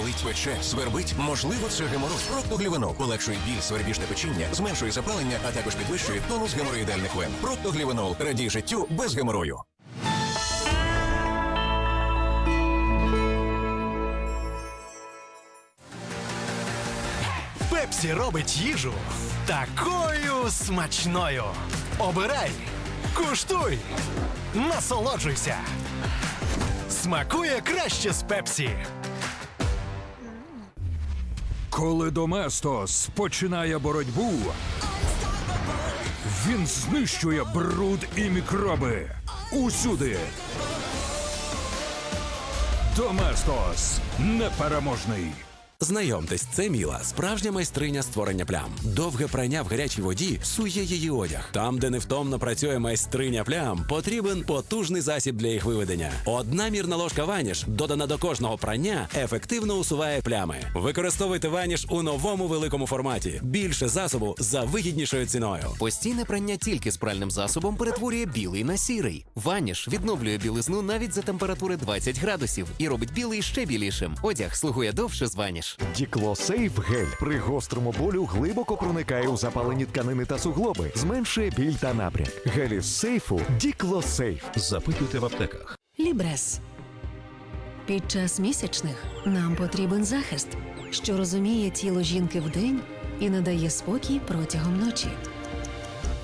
болить, пече, свербить. Можливо, це геморой. Проктоглівенол полегшує біль, свербіжне печіння, зменшує запалення, а також підвищує тонус геморроїдальних вен. Проктоглівенол радій життю без геморою. Пепсі робить їжу такою смачною. Обирай, куштуй, насолоджуйся. Смакує краще з Пепсі. Коли Доместос починає боротьбу, він знищує бруд і мікроби усюди. Доместос непереможний. Знайомтесь, це Міла, справжня майстриня створення плям. Довге прання в гарячій воді псує її одяг. Там, де невтомно працює майстриня плям, потрібен потужний засіб для їх виведення. Одна мірна ложка ваніш, додана до кожного прання, ефективно усуває плями. Використовуйте ваніш у новому великому форматі. Більше засобу за вигіднішою ціною. Постійне прання тільки з пральним засобом перетворює білий на сірий. Ваніш відновлює білизну навіть за температури 20 градусів і робить білий ще білішим. Одяг слугує довше з ваніш. Діклосейф гель при гострому болю глибоко проникає у запалені тканини та суглоби, зменшує біль та напряг. Гель із сейфу Діклосейф. Запитуйте в аптеках. Лібрес. Під час місячних нам потрібен захист, що розуміє тіло жінки вдень і надає спокій протягом ночі.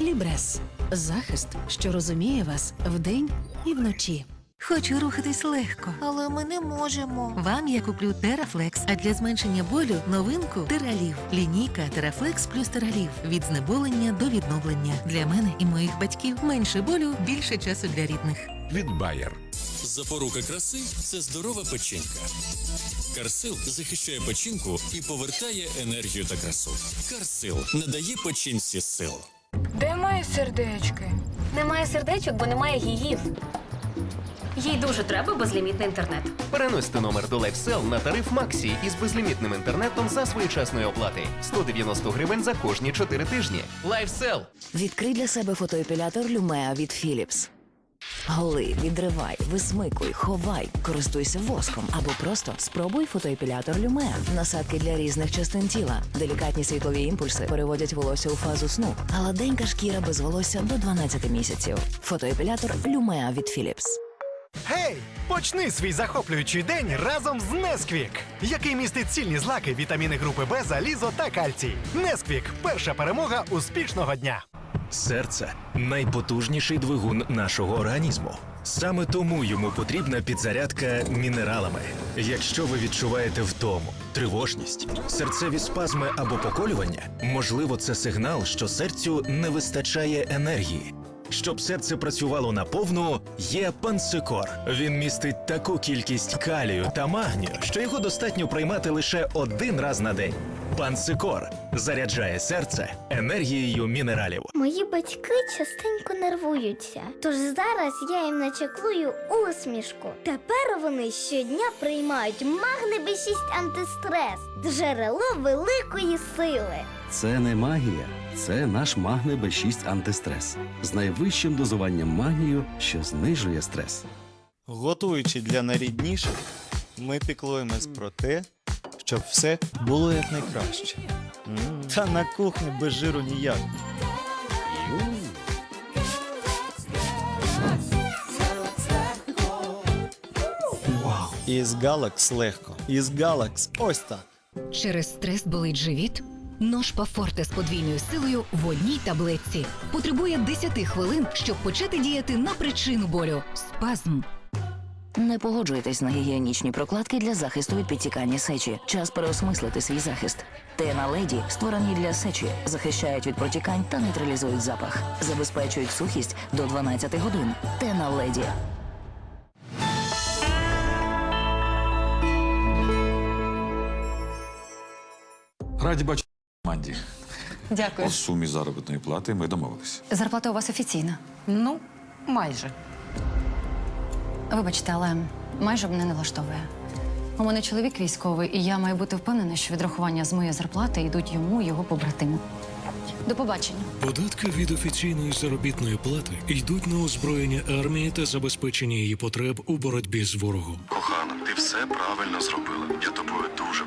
Лібрес захист, що розуміє вас вдень і вночі. Хочу рухатись легко. Але ми не можемо. Вам я куплю Терафлекс, а для зменшення болю новинку Тералів. Лінійка Терафлекс плюс Тералів. Від знеболення до відновлення. Для мене і моїх батьків менше болю, більше часу для рідних. Від Bayer. Запорука краси це здорова печінка. Карсил захищає печінку і повертає енергію та красу. Карсил надає печінці сил. Де мої сердечки? Немає сердечок, бо немає гігів. Їй дуже треба безлімітний інтернет. Переносьте номер до LifeSell на тариф Максі із безлімітним інтернетом за своєчасної оплати. 190 гривень за кожні 4 тижні. LifeSell. Відкрий для себе фотоепілятор Люмеа від Philips. Голи, відривай, висмикуй, ховай, користуйся воском або просто спробуй фотоепілятор Люмеа. Насадки для різних частин тіла. Делікатні світлові імпульси переводять волосся у фазу сну. Гладенька шкіра без волосся до 12 місяців. Фотоепілятор Люмеа від Philips. Почни свій захоплюючий день разом з Несквік, який містить цільні злаки, вітаміни групи Б, залізо та кальцій. Несквік перша перемога успішного дня. Серце найпотужніший двигун нашого організму. Саме тому йому потрібна підзарядка мінералами. Якщо ви відчуваєте втому, тривожність, серцеві спазми або поколювання, можливо, це сигнал, що серцю не вистачає енергії. Щоб серце працювало наповну, є пансикор. Він містить таку кількість калію та магнію, що його достатньо приймати лише один раз на день. Пансикор заряджає серце енергією мінералів. Мої батьки частенько нервуються. Тож зараз я їм начеклую усмішку. Тепер вони щодня приймають магне Б6 антистрес, джерело великої сили. Це не магія, це наш магне Б6 антистрес з найвищим дозуванням магнію, що знижує стрес. Готуючи для найрідніших, ми піклуємось про те, щоб все було якнайкраще. Та на кухні без жиру ніяк. Із Галакс легко. Із Галакс ось так. Через стрес болить живіт. Нож Пафорте з подвійною силою в одній таблетці. Потребує 10 хвилин, щоб почати діяти на причину болю. Спазм. Не погоджуйтесь на гігієнічні прокладки для захисту від підтікання сечі. Час переосмислити свій захист. Тена леді створені для сечі, захищають від протікань та нейтралізують запах, забезпечують сухість до 12 годин. Тена леді. Раді бачити команді. Дякую. По сумі заробітної плати ми домовилися. Зарплата у вас офіційна. Ну, майже. Вибачте, але майже мене не влаштовує. У мене чоловік військовий, і я маю бути впевнена, що відрахування з моєї зарплати йдуть йому і його побратиму. До побачення. Податки від офіційної заробітної плати йдуть на озброєння армії та забезпечення її потреб у боротьбі з ворогом. Все правильно зробила. Я тобою дуже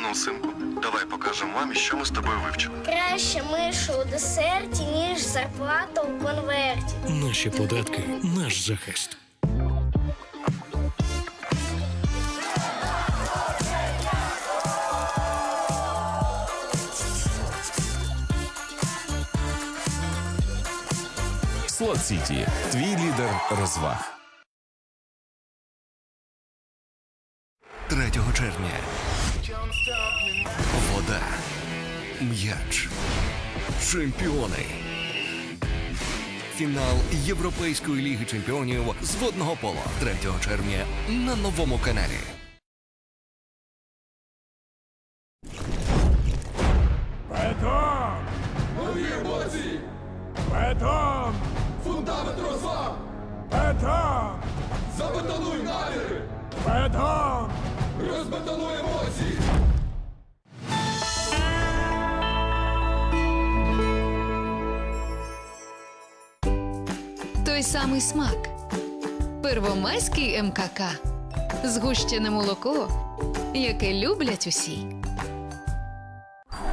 Ну, синку, давай покажемо мамі, що ми з тобою вивчили. Краще мишу у десерті, ніж зарплата у конверті. Наші податки, наш захист. Слот Сіті. Твій лідер розваг. Червня. Вода. М'яч. Чемпіони. Фінал Європейської ліги чемпіонів з водного пола 3 червня на новому каналі. Бетон! Нові емоції! Бетон! Фундамент розваг! Бетон! Забетонуй наміри! Бетон! Той самий смак. Первомайський МКК. Згущене молоко, яке люблять усі.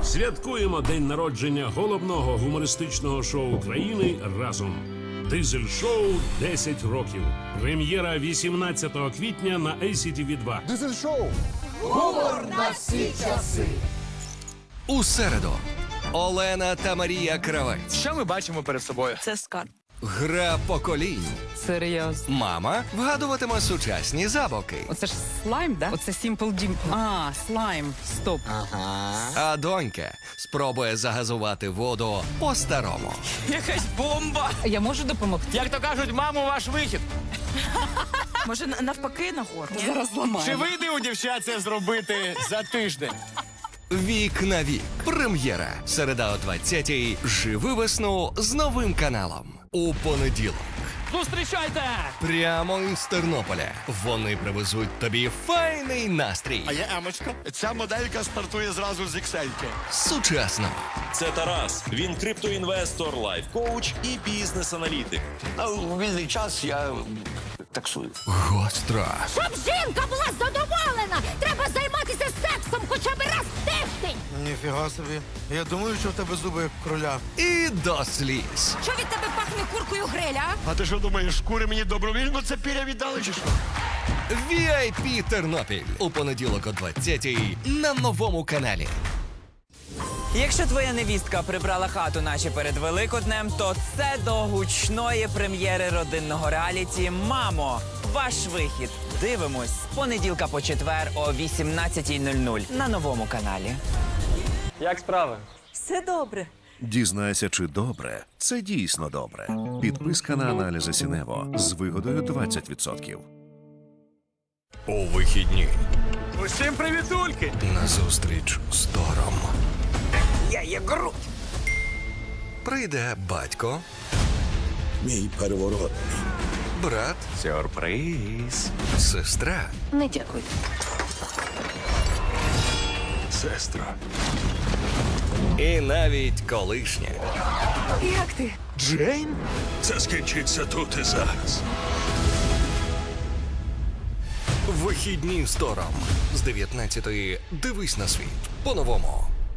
Святкуємо день народження головного гумористичного шоу країни разом. Дизель шоу 10 років. Прем'єра 18 квітня на ACTV 2 Дизель шоу! Гумор на всі часи! У середу Олена та Марія Кравець. Що ми бачимо перед собою? Це скарб. Гра поколінь. Серйозно. Мама вгадуватиме сучасні забавки. Оце ж слайм, да? Оце Simple Dim. А, слайм. Стоп. Ага. А донька спробує загазувати воду по-старому. Якась бомба. Я можу допомогти? Як то кажуть, мамо, ваш вихід. Може, навпаки нагору? Зараз ламаю. Чи вийде у дівчат це зробити за тиждень? Вік на вік. Прем'єра. Середа о 20-й. Живи весну з новим каналом. У понеділок. Зустрічайте! Прямо із Тернополя. Вони привезуть тобі файний настрій. А я Емочка. Ця моделька стартує зразу з іксельки. Сучасно. Це Тарас. Він криптоінвестор, лайф-коуч і бізнес-аналітик. А у вільний час я таксую. Гостро. Щоб жінка була задоволена, треба займатися сексом хоча б раз в тиждень. Ніфіга собі. Я думаю, що в тебе зуби як кроля. І до сліз. Що від тебе пахне куркою гриля? А ти що думаєш, шкури мені добровільно це піря віддали чи що? VIP Тернопіль у понеділок о 20-й на новому каналі. Якщо твоя невістка прибрала хату, наче перед Великоднем, то це до гучної прем'єри родинного реаліті Мамо. Ваш вихід. Дивимось з понеділка по четвер о 18.00 на новому каналі. Як справи? Все добре. Дізнайся, чи добре. Це дійсно добре. Підписка на аналізи Сінево з вигодою 20%. У вихідні Усім привітульки! на зустріч з Тором. Я є Грут. Прийде батько, Мій переворот. Брат, Сюрприз. сестра Не дякую. Сестра. і навіть колишня. Як ти? Джейн? Це скінчиться тут і зараз. Вихідні з Тором. З 19-ї дивись на світ. По-новому.